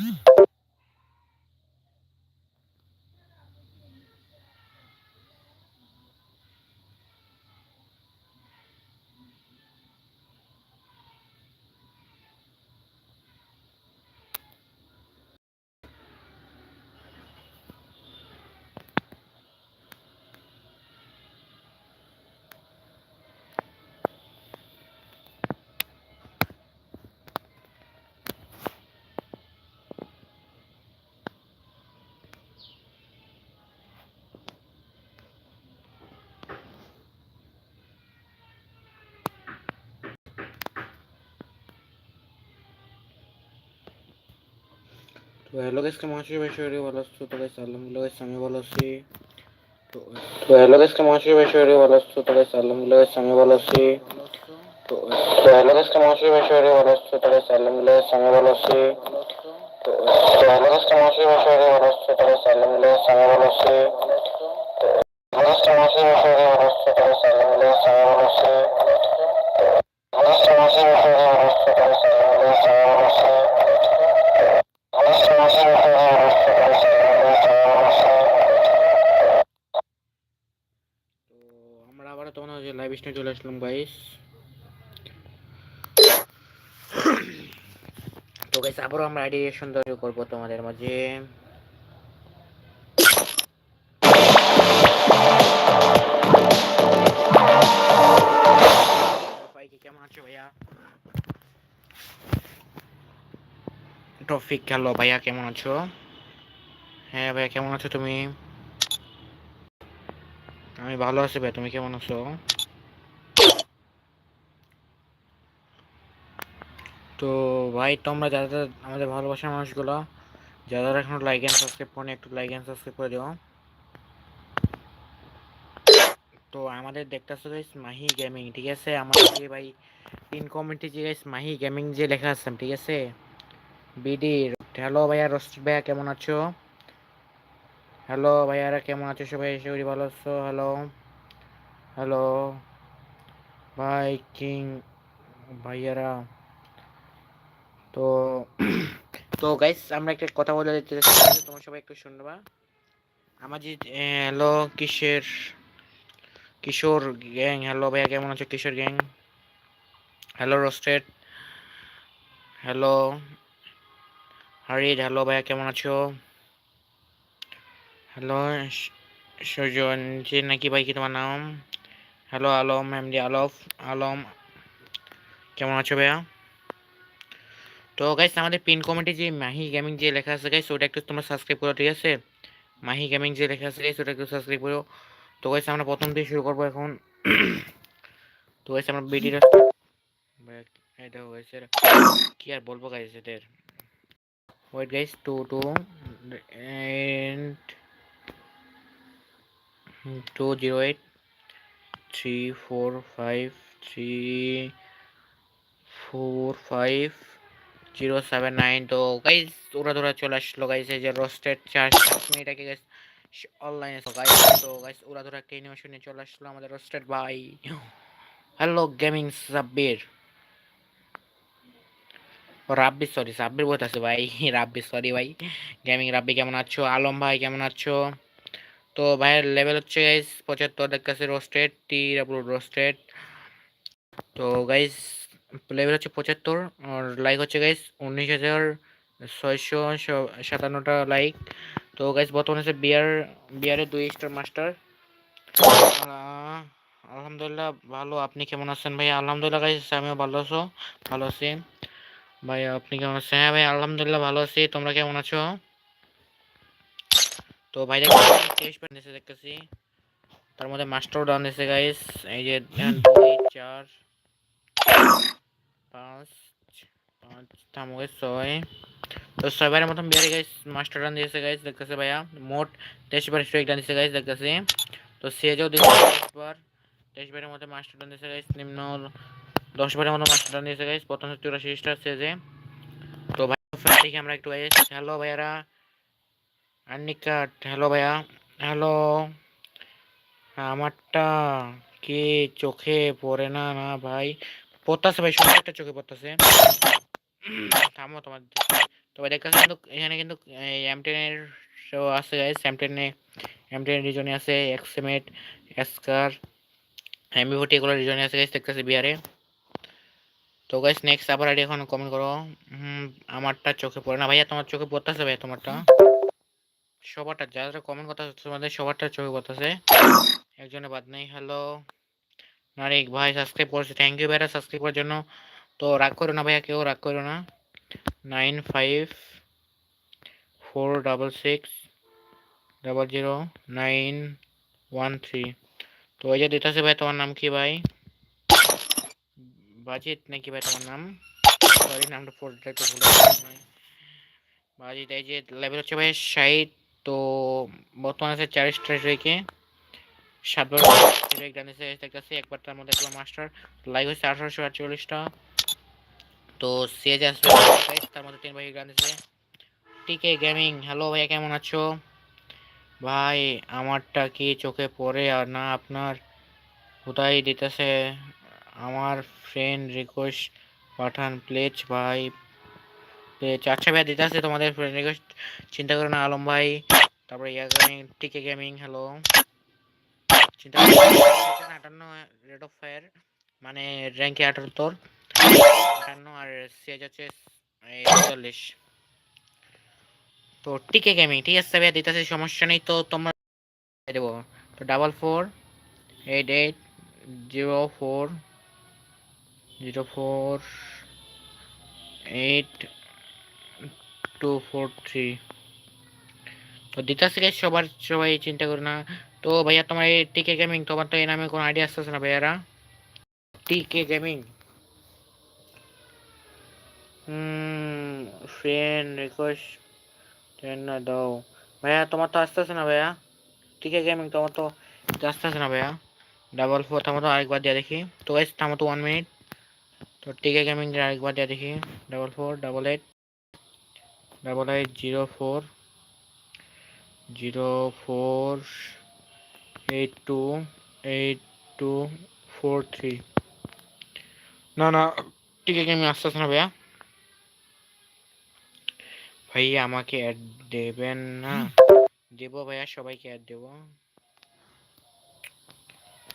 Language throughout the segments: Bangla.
Oui. তো হ্যালো গাইস কেমন আছো বেশ শরীরে ভালো আছো তো গাইস আলহামদুলিল্লাহ গাইস আমি ভালো আছি তো হ্যালো গাইস কেমন আছো বেশ শরীরে ভালো আছো তো গাইস আলহামদুলিল্লাহ গাইস আমি ভালো আছি তো হ্যালো গাইস কেমন আছো বেশ শরীরে ভালো আছো তো গাইস আলহামদুলিল্লাহ গাইস আমি ভালো আছি তো হ্যালো গাইস কেমন আছো ভালো আছো তো গাইস আলহামদুলিল্লাহ গাইস আমি ভালো আছি তো হ্যালো গাইস কেমন আছো ভালো আছো আসলাম গাইস তো গাইস আবারও আমরা আইডি সৌন্দর্য করব তোমাদের মাঝে। টপিক হ্যালো ভাইয়া? কেমন আছো? হ্যাঁ ভাইয়া, কেমন আছো তুমি? আমি ভালো আছি ভাই তুমি কেমন আছো? তো ভাই, তোমরা যারা আমাদের ভালোবাসার মানুষগুলো, যারা যারা এখনও লাইক এন্ড সাবস্ক্রাইব করে একটু লাইক এন্ড সাবস্ক্রাইব করে দিও। তো আমাদের দেখতেছো গাইস মাহি গেমিং ঠিক আছে? আমাদের যে ভাই পিন কমেন্টে যে গাইস মাহি গেমিং যে লেখা আছে, ঠিক আছে? বিডি হ্যালো ভাইয়া রস্ট ভাইয়া, কেমন আছো? হ্যালো ভাইয়ারা, কেমন আছো সবাই? এসে ভালো আছো। হ্যালো হ্যালো ভাই কিং ভাইয়ারা। তো তো গাইস আমরা একটা কথা বলে দিতে তোমরা সবাই একটু শুনবা। আমার যে হ্যালো, কিসের, কিশোর গ্যাং, হ্যালো ভাইয়া, কেমন আছো? Kishore gang. Hello, roasted. Hello Harid hello ভাইয়া, কেমন আছো? হ্যালো সুজন জি নাকি ভাই কি তোমার নাম? হ্যালো, আলম, এমডি আলফ, আলম, কেমন আছো ভাইয়া? তো গাইস আমাদের পিন কমেন্টে যে মাহি গেমিং যে লেখা আছে গাইস ওটা একটু তোমরা সাবস্ক্রাইব করো, ঠিক আছে? মাহি গেমিং যে লেখা আছে গাইস ওটা একটু সাবস্ক্রাইব করো। তো গাইস আমরা প্রথম দিয়ে শুরু করব এখন। তো গাইস আমরা বিডিটা এটা হয়েছে কি আর বলব গাইস এদের? Wait guys two two and two zero eight three four five three four five zero seven nine তো গাইজ ওরা ধরা চলে আসলো গাইজ এই যে রোস্টেড চার সাত মিনিট আগে গাইজ অনলাইনে তো গাইজ তো গাইজ ওরা ধরা অ্যানিমেশন নিয়ে চলে আসলো আমাদের রোস্টেড ভাই। Hello gaming Sabbir. Rabbi sorry Sabbir বলতে আছে ভাই, রাব্বি সরি ভাই। গেমিং রাব্বি, কেমন আছো? আলম ভাই, কেমন আছো? তো ভাইয়ের লেভেল হচ্ছে গাইজ পঁচাত্তর কাছে রোস্টেড টি রোস্টেড তো গাইজ লেভেল হচ্ছে পঁচাত্তর, আর লাইক হচ্ছে গাইজ উনিশ হাজার ছয়শো সাতান্নটা লাইক তো গাইজ বর্তমানে হচ্ছে বিয়ার বিয়ারের দুই স্টার মাস্টার আলহামদুলিল্লাহ ভালো। আপনি কেমন আছেন ভাই? আলহামদুলিল্লাহ গাইজ আমিও ভালো আছো, ভালো আছি। ভাই, আপনি কেমন আছেন? হ্যাঁ ভাই, আলহামদুলিল্লাহ ভালো আছি। তোমরা কেমন আছো? তো ভাই তেইশ দেখতেছি। তার মধ্যে মাস্টার ডাউন দিয়েছে গাইস এই যে দুই, চার পাঁচ পাঁচ, থামো গাইস ছয়। তো ছয়বারের মতন বিয়ারে গাইস মাস্টার ডান দিয়েছে দেখতেছে ভাইয়া। মোট তেইশ বার স্ট্রাইক ডান দিয়েছে গাইস তো দিয়েছে মাস্টার ডান দিয়েছে নিম্ন দশ বারের মতো মাস্টার ডান দিয়েছে প্রথম চুরাশি স্টার সেজে তো ভাই দেখি আমরা একটু গাইস হ্যালো ভাইয়ারা। আন্নিকাট হ্যালো ভাইয়া। হ্যালো আমারটা কি চোখে পড়ে না না ভাই? পড়তাছে ভাই সুন্দর একটা চোখে পড়তাছে। থামো তোমার তবে দেখা কিন্তু এখানে কিন্তু এম টেনের শো আছে গাইস টেনে এম টেনের রিজনে আছে এক্সেমেট এসকার এমবি ফোর্টি এগুলো রিজনে আছে গাইস দেখতেছে বিয়ারে তো গাইস নেক্সট আবার আইডি এখন কমেন্ট করো। আমারটা চোখে পড়ে না। ভাইয়া, তোমার চোখে পড়তেছে ভাই তোমারটা? সবারটা, যারা কমেন্ট কথা তোমাদের সবারটা চোখে পড়তেছে। একজনে বাদ নেই হ্যালো নারিক ভাই সাবস্ক্রাইব করেছে থ্যাংক ইউ ভাইরা সাবস্ক্রাইব করার জন্য। তো রাগ করো না ভাইয়া, কেউ রাগ করো না। Nine five four double six double zero nine one three তো ওই যে দিতেছে ভাই, তোমার নাম কি ভাই? বাজিত নাকি ভাই তোমার নাম? সরি নামটা ফোরটা একটু ভুলে বাজিত, এই যে লেভেল হচ্ছে ভাই ষাট, তো বর্তমানে আছে চার স্টার রেখে। সাতবার দেখতেছি, একবার তার মধ্যে একবার মাস্টার লাইভ হচ্ছে আঠারোশো আটচল্লিশটা। তো সিএজ আসবে তার মধ্যে তিন ভাই গান এসে টিকে গেমিং হ্যালো ভাইয়া, কেমন আছো? ভাই, আমারটা কি চোখে পড়ে আর না আপনার? কোথায় দিতেছে? আমার ফ্রেন্ড রিকোয়েস্ট পাঠান প্লিজ ভাই প্লিজ আচ্ছা ভাই দিতেছে তোমাদের ফ্রেন্ড রিকোয়েস্ট চিন্তা করো না, আলম ভাই। তারপরে yeah gaming TK gaming hello মানে র্যাঙ্কে আটাত্তর আটান্ন আর সিএজ হচ্ছে এই চল্লিশ। তো টিকে গেমিং ঠিক আছে ভাই দিতেছে সমস্যা নেই তো তোমরা দেবো। তো double four eight eight zero four zero four eight two four three তো guys, সবার সবাই চিন্তা করো না। তো ভাইয়া, তোমার এই টিকে গেমিং তোমার তো এই নামে কোনো আইডিয়া আসতেছে না ভাইয়ারা? টিকে গেমিং ফ্রেন্ড রিকোয়েস্ট না, দাও। ভাইয়া, তোমার তো আসতেছে না ভাইয়া? টিকে গেমিং তোমার তো আসতেছে না ভাইয়া? ডাবল ফোর থামো তো আরেকবার দিয়ে দেখি। তো গাইস থামো তো ওয়ান মিনিট তো টিকে গেমিং আরেকবার দিয়ে দেখি। Double four double eight double eight zero four zero four eight two eight two, four three. না না টিকে গেমিং আসতেছে না ভাইয়া। ভাইয়া, আমাকে অ্যাড দেবেন না। দেবো ভাইয়া, সবাইকে অ্যাড দেবো।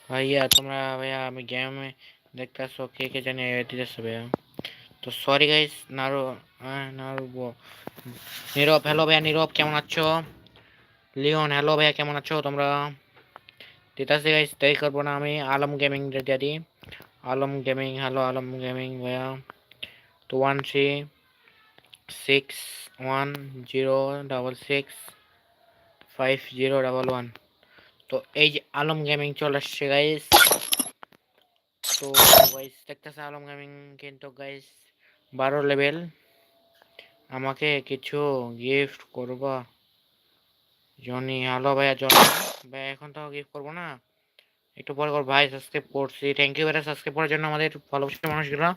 ভাইয়া, তোমরা, ভাইয়া, আমি গেমে দেখতেছো, কে কে জানি অ্যাড দিতেছো ভাইয়া। তো সরি গাইস নারু নারুবো নীরব হ্যালো ভাইয়া, নীরব, কেমন আছো? লিওন হ্যালো ভাইয়া, কেমন আছো তোমরা? দিতেছি গাইস দেরি করব না আমি। আলম গেমিং দিয়ে দিই Alam gaming hello Alam gaming ভাইয়া। Two one three six one zero double six five zero double one তো এই যে আলম গেমিং চলে আসছে গাইস তো গাইস দেখতেছে আলম গেমিং কিন্তু গাইস বারো লেভেল আমাকে কিছু গিফট করবা? জনি হ্যালো ভাইয়া, জনি। ভাই এখন তো গিফট করব না। একটু পরে করব। ভাই সাবস্ক্রাইব করছি। থ্যাংক ইউ ভাই সাবস্ক্রাইব করার জন্য আমাদের ভালোবাসার মানুষগুলো।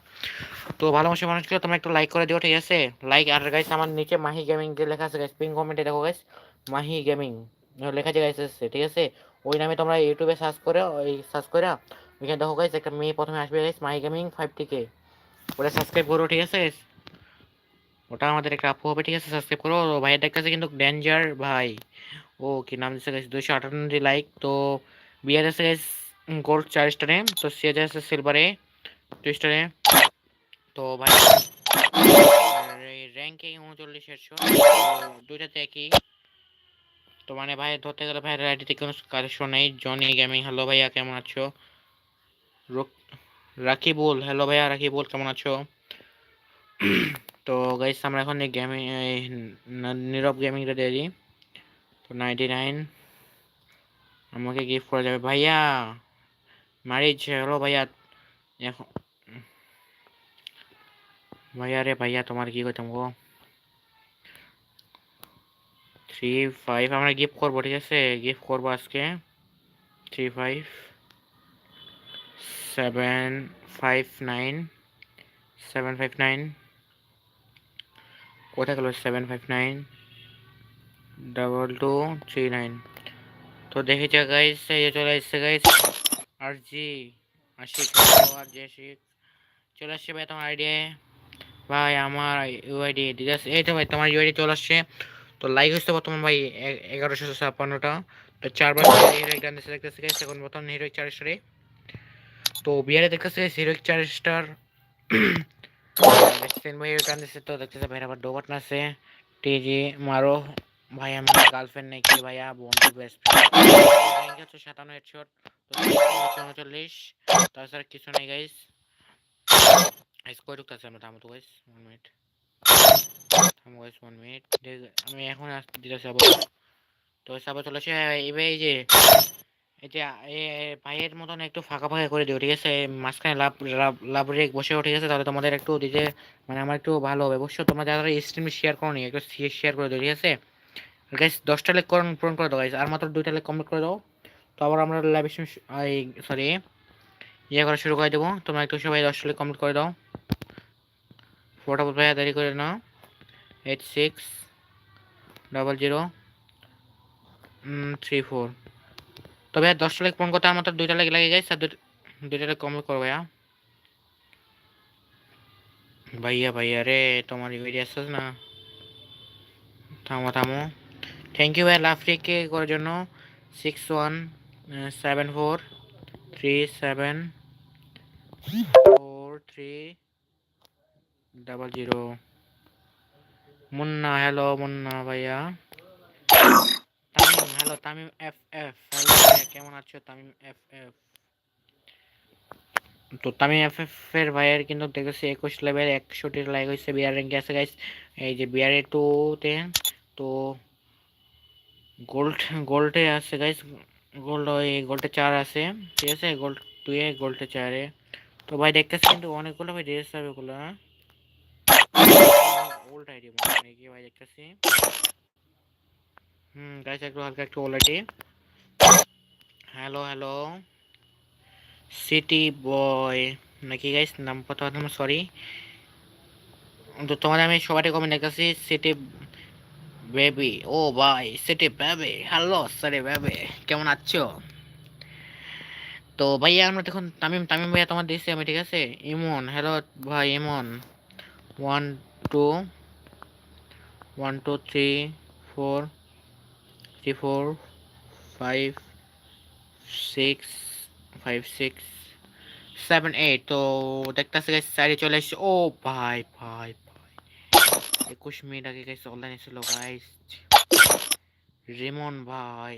তো ভালোবাসার মানুষগুলো তোমরা একটু লাইক করে দিও, ঠিক আছে? লাইক আর গাইস আমার নিচে মাহি গেমিং যে লেখা আছে গাইস পিন কমেন্টে দেখো গাইস মাহি গেমিং লেখা আছে গাইস আছে, ঠিক আছে? ওই নামে তোমরা ইউটিউবে সার্চ করে ওই সার্চ করে ওইখানে দেখো গাইস একটা মেয়ে প্রথমে আসবে গাইস মাহি গেমিং ফাইভ টিকে ওটা সাবস্ক্রাইব করো, ঠিক আছে? ওটা আমাদের একটা আপু হবে, ঠিক আছে? সাবস্ক্রাইব করো। ভাইয়ের দেখতেছে কিন্তু ডেঞ্জার ভাই। ও কি নাম দিচ্ছে গাইস দুশো আটান্নটি লাইক তো বিয়ার আছে গাইস গোল্ড চার স্টারে তো সিএজ আছে সিলভারে টু স্টারে তো ভাই র্যাঙ্কিং উনচল্লিশ একশো দুইটাতে একই তো মানে ভাই ধরতে গেলে ভাই আইডিতে কোনো কালেকশন নেই জনি গেমিং হ্যালো ভাইয়া কেমন আছো রাকিবুল হ্যালো ভাইয়া রাকিবুল কেমন আছো তো গাইস আমরা এখন এই গেমিং নীরব গেমিংটা দিয়ে দিই তো নাইনটি নাইন আমাকে গিফট করা যাবে। ভাইয়া মারিজ হ্যালো ভাইয়া, এখন ভাইয়া রে ভাইয়া, তোমার কি করতাম গো থ্রি ফাইভ আমরা গিফট করব, ঠিক আছে? গিফট করব আজকে। Three five seven five nine seven five nine কোথায় গেল seven five nine double two three nine তো দেখেছে গাইস এই চলে এসছে guys R G Ashik R G Ashik. চলে আসছে ভাই তোমার আইডিয়া ভাই, আমার ইউআইডি ডিটেলস এই তো ভাই, তোমার ইউআইডি চলে আসছে। তো লাইক হচ্ছে বর্তমান ভাই এগারোশো ছাপ্পান্নটা। তো চারবার হিরোইক ডান দিচ্ছে দেখতেছে গাইস এখন বর্তমান হিরোইক চার স্টারে তো বিয়ারে দেখতেছে হিরোইক চার স্টার তো দেখতেছে ভাই আবার ডোবাট আছে। টিজি মারো ভাই আমার গার্লফ্রেন্ড নাকি ভাইয়া বন্ধু বেস্ট ফ্রেন্ড হচ্ছে সাতান্ন হেডশট উনচল্লিশ। তাছাড়া কিছু নেই গাইস স্কোর ঢুকতেছে? আমরা থামো তো গাইস ওয়ান মিনিট থামো গাইস ওয়ান মিনিট আমি এখন দিতেছি আবার। তো সাবা চলেছে এবার এই যে এই যে, এ ভাইয়ের মতন একটু ফাঁকা ফাঁকা করে দিও, ঠিক আছে? মাঝখানে লাভ লাভ রেখ বসেও ঠিক আছে? তাহলে তোমাদের একটু দিতে মানে আমার একটু ভালো হবে। অবশ্য তোমরা যারা স্ট্রিম শেয়ার করো নি একটু শেয়ার করে দিও, ঠিক আছে? গাইস দশটা লাইক করুন পূরণ করে দাও গাইস আর মাত্র দুইটা লাইক কমপ্লিট করে দাও। তো আবার আমরা লাইভ স্ট্রিম সরি ইয়ে করা শুরু করে দেবো। তোমরা একটু সবাই দশটা লাইক কমপ্লিট করে দাও। ফটাফট ভাইয়া দেরি করে নাও। Eight six double zero three four তবে আর দশটা লাইক পূরণ করতে আমার মাত্র দুইটা লাইক লাগে গাইস আর দুই- দুইটা লাইক কমপ্লিট করো ভাইয়া। ভাইয়া ভাইয়া রে, তোমার ভিডিও আসছে না। থামো থামো। থ্যাংক ইউ ভাই। লাভ রেখে করার জন্য six one seven four three seven four three double zero Munna hello Munna ভাইয়া। Tamim hello Tamim F F hello কেমন আছো? তামিম এফ এফ তো তামিম এফ এফ এর ভাইয়ের কিন্তু দেখেছি একুশ লেভেল একশোটির লাইক হয়েছে বিয়ার র্যাঙ্কে আছে গাইস এই যে বিয়ারে টুতে তো গোল্ড গোল্ডে আছে গাইস গোল্ড ওই গোল্ডে চার আছে। ঠিক আছে? গোল্ড দুয়ে গোল্ডে চারে তো ভাই দেখতেছি কিন্তু অনেকগুলো ভাই ড্রেস হবে ওগুলো ওল্ড আইডি মনে কি ভাই, দেখতেছি। হুম গাইস একটু হালকা একটু old ID hello hello city boy নাকি গাইস নাম, কথা সরি তো তোমাদের আমি সবারই কমেন্ট দেখতেছি সিটি বেবি ও ভাই city baby hello sorry baby কেমন আছো? তো ভাইয়া, আমরা দেখুন তামিম তামিম ভাইয়া তোমার দিচ্ছি আমি, ঠিক আছে? ইমন হ্যালো ভাই, Emon. One two one two three four three four five six five six seven eight তো দেখতেছে সাইডে চলে এসছে। ও ভাই একুশ মিনিট আগে গাইস অনলাইন ছিল গাইস রিমন ভাই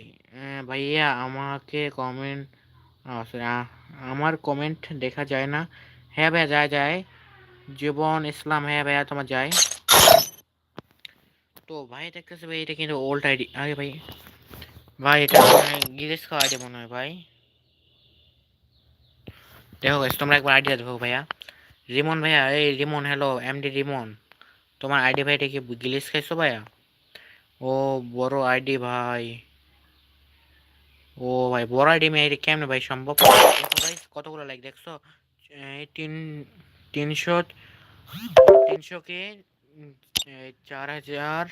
ভাইয়া আমাকে কমেন্ট আমার কমেন্ট দেখা যায় না। হ্যাঁ ভাইয়া, যায় যায়। জীবন ইসলাম হ্যাঁ ভাইয়া, তোমার যায়। তো ভাই দেখতেছে ভাই, এটা কিন্তু ওল্ড আইডি আরে ভাই ভাই, এটা গিরেশ খাওয়া আইডি মনে হয় ভাই। দেখো তোমরা একবার আইডিয়া দেখো ভাইয়া। রিমন ভাইয়া, এই রিমন হ্যালো এমডি রিমন। তোমার আইডি ভাইটা কি গিলিস খাইছো ভাইয়া? ও বড় আইডি ভাই। ও ভাই, বড় আইডি মে আইডি কেমনে ভাই সম্ভব? কতগুলো লাইক দেখছ? তিন, তিনশো তিনশো কে? চার হাজার